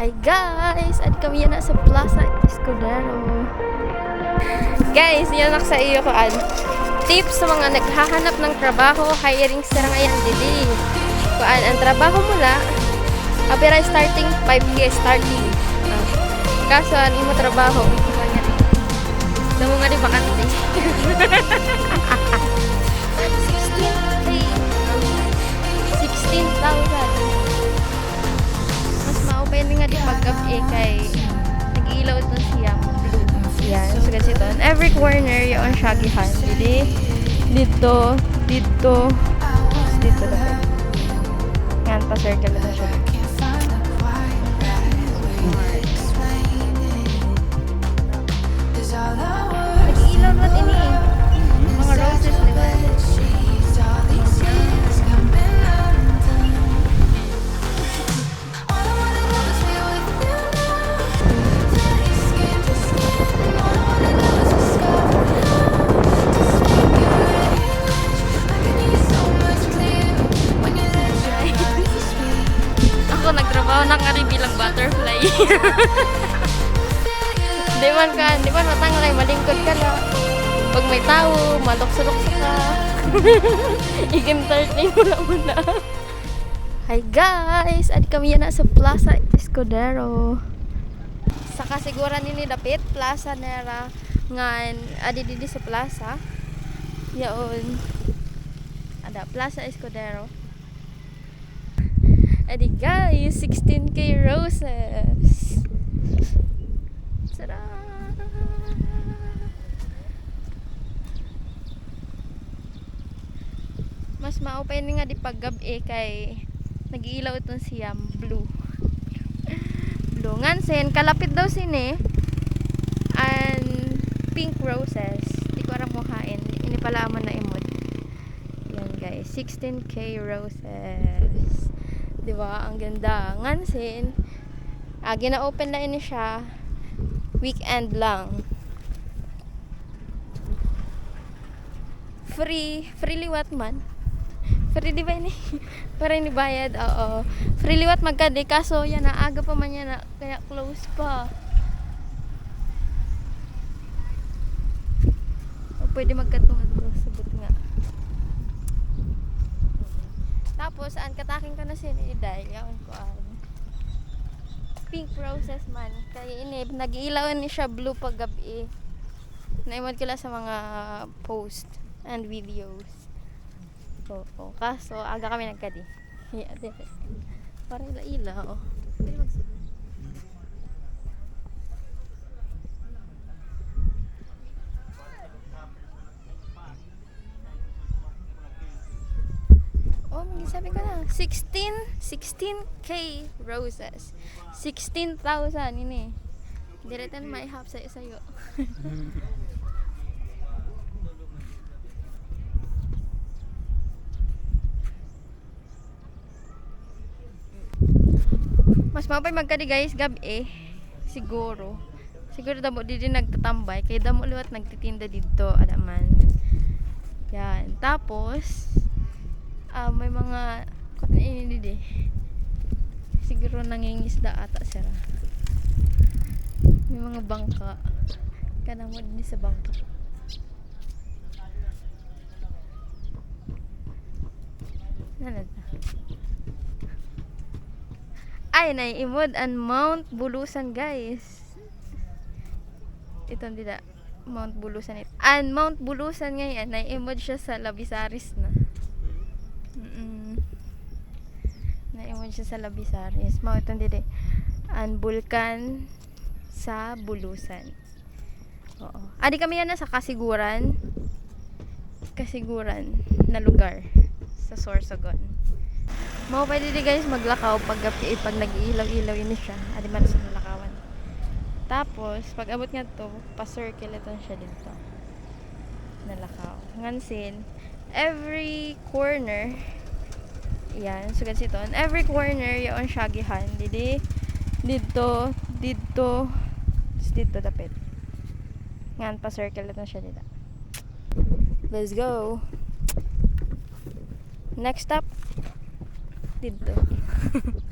Hi guys! At kami yan sa Plaza Escudero. Guys, yan sa iyo ko an. Tips sa mga naghahanap ng trabaho, hiring sa ngayon dili. Kuan ang trabaho mo la, apira starting 5k starting. Ah. Kaso an imo trabaho, kuan nga. Damo nga di bakante. corner yung shagihan dili dito dito. Dito dapat yan pa circle na nagtrabaho na nga rin bilang butterfly di man ka di man matanglay malingkod ka na pag may tao malukso-lukso ka i-entertain mo lang muna Hi guys! Adi kami yan na sa Plaza Escudero. Sa kasiguran nini dapit Plaza nera ngan adi didi sa plaza. Yaon. Ada Plaza Escudero. Adi guys, 16k roses. Tada! Mas maupay ni nga di paggabi kay nag-iilaw itong siyam blue. blue. Ngansen, kalapit daw sini. And pink roses. Di ko aram muhain. Ini pala man na imod. Yan guys, 16k roses. Di ba? Ang ganda. Ngansen, ah, gina-open na ini siya. Weekend lang. Free, free liwat man. Free di ba ini? Para ni bayad, oo. Free liwat magkadi kaso yan na aga pa man yan na kaya close pa. O pwede magkatungan ko sabot nga. Tapos an kataking ko na sini dahil yaon ko an. Pink roses man. Kaya ini nag-ilaw ni siya blue pag gabi. Naimod ko sa mga post and videos. Oo. Kaso, aga kami nagkadi. Yeah. Parang ila-ila, oh. Oh, may sabi ko na. 16, 16k roses. 16,000 ini. Diretan may half sa sa'yo. Mas mapay magkadi guys gabi siguro. Siguro damo di din nagtatambay kay damo liwat nagtitinda dito adaman. Yan. Tapos ah may mga kung ini di Siguro nangingisda ata sila. May mga bangka. Kana mo din sa bangka. Nanad na. Ay, naiimod ang Mount Bulusan, guys. Itong dida. Mount Bulusan it. Ang Mount Bulusan ngayon, naiimod siya sa Labisaris na. Mm Naiimod siya sa Labisaris. Mao itong dida. Ang bulkan sa Bulusan. Oo. Adi kami yan na sa Kasiguran. Kasiguran na lugar sa Sorsogon. Mao pwede di guys maglakaw pag gabi pag nag-iilaw-ilaw ini siya. Adi man sa nalakawan. Tapos pag abot nga to, pa-circle ito siya dito. Nalakaw. Ngansin, every corner yan, sugad so siton. Every corner yung shagihan. Didi, dito, dito, dito dapit. Ngan pa-circle ito siya dito. Let's go. Next stop, dito.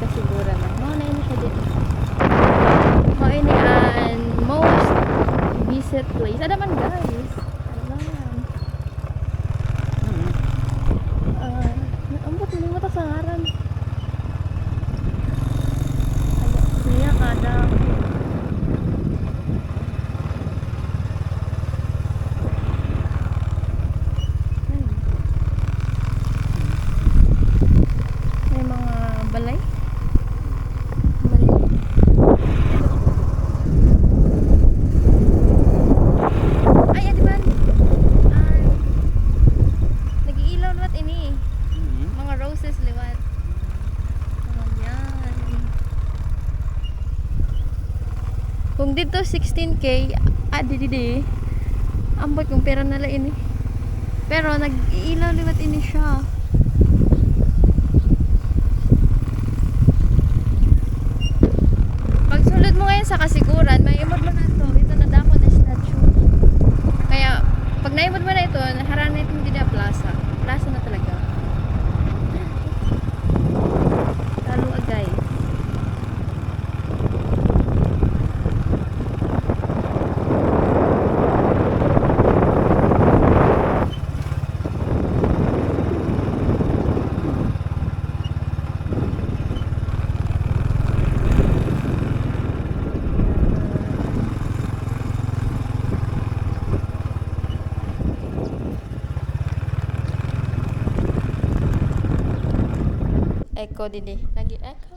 kasiguran na. Mao na ini siya dito. Mao ini an most visit place. Ada man guys. Alam. Ah, naambot mo mo ta sa ngaran. Ada niya kada. Ay. May mga balay. Balay. Ay, adi man. Ay. Nag-iilaw naman ini. Mga roses liwat. Oh, yan. Kung dito 16k, ah, di di di. Ambot kung pera nala ini. Pero nag-iilaw liwat ini siya. Pag sulod mo ngayon sa kasiguran, may imod mo na to. Ito na dako na statue. Kaya, pag naimod mo na ito, naharana ito hindi na plaza. Plaza na talaga. echo Dini. Lagi eh?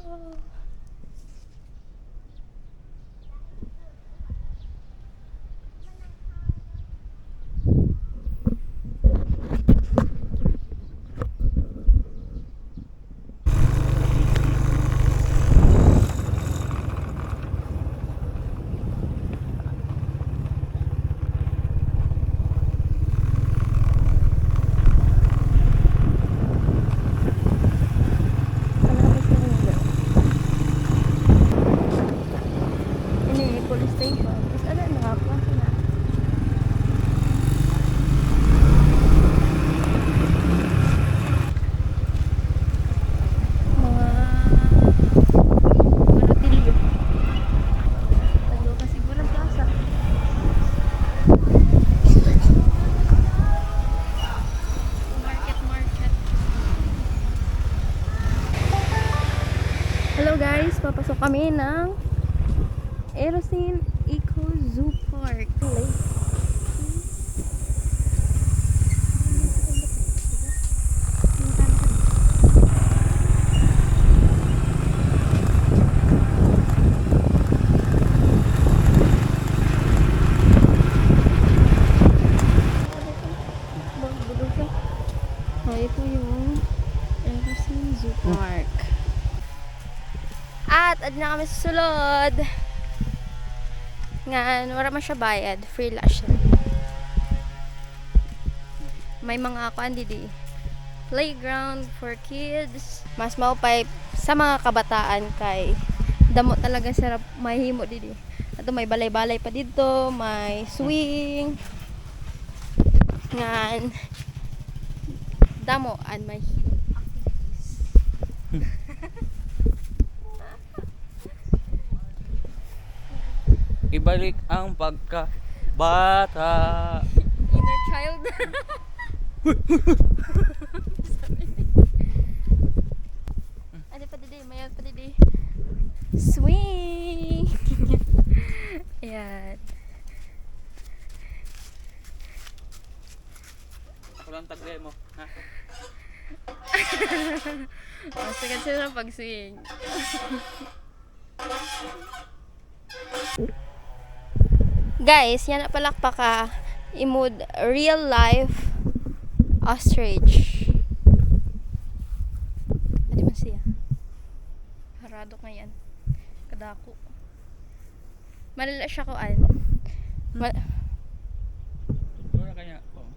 At, ad na kami sa sulod. Nga, wala man siya bayad. Free lang. May mga kuan didi. Playground for kids. Mas maupay sa mga kabataan kay damo talaga sarap mahimo didi. Ato may balay-balay pa dito, may swing. Ngan damo and may activities. Ibalik ang pagka bata. Inner child. ano pa didi? Mayan pa didi. Swing! Ayan. Kulang taglay mo. Ha? Oh, sagad sila ng pag-swing. Guys, yan na palakpa ka. Imod real life ostrich. Ano man siya? Harado nga yan. Kadako. Malala siya ko an. Ma- Wala kanya. Oh.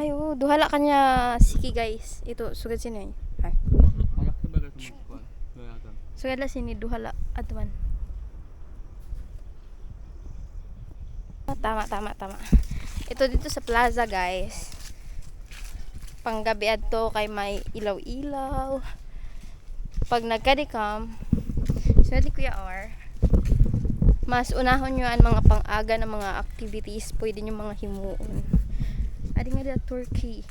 Ay, oh, duhala kanya siki guys. Ito, sugad sino yun. Ay. Ka. Sugad la sini duhala adwan. Tama, tama, tama. Ito dito sa plaza, guys. Panggabi adto kay may ilaw-ilaw. pag nagka-decam, so di Kuya R, mas unahon nyo ang mga pang-aga ng mga activities, pwede nyo mga himuon. Adi nga dito, Turkey.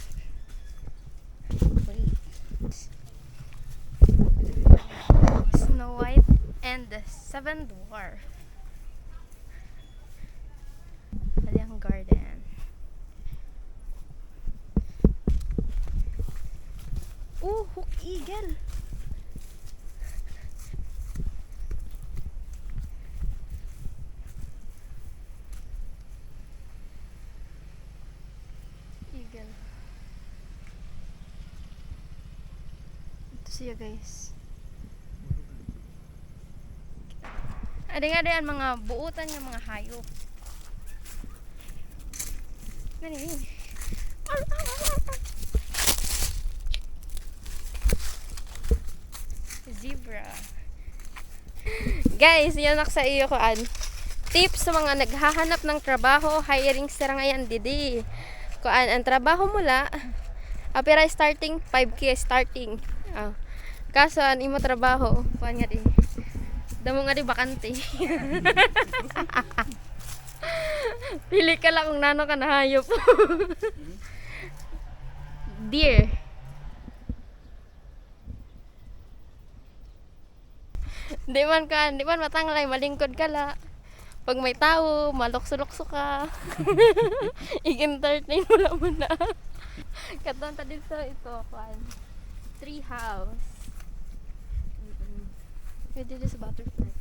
Snow White and the Seven Dwarf. Adi ang garden. Oh, hook eagle. Eagle. Ito siya guys. Ada nga yan mga buutan ng mga hayop. Ar, ar, ar. Zebra. Guys, yan sa iyo koan. Tips sa mga naghahanap ng trabaho, hiring sir ngayon didi. Kuan ang trabaho mula apira starting 5k starting. Ah. Kaso an imo trabaho, kuan nga di. Damo nga di bakante. Pili ka lang kung nano ka nahayop. Deer. Di man ka, di man matanglay, malingkod ka la. Pag may tao, malukso-lukso ka. I-entertain mo lang muna. Katon ta dito ito, kwan. Tree house. Mm-mm. Pwede dito sa butterfly.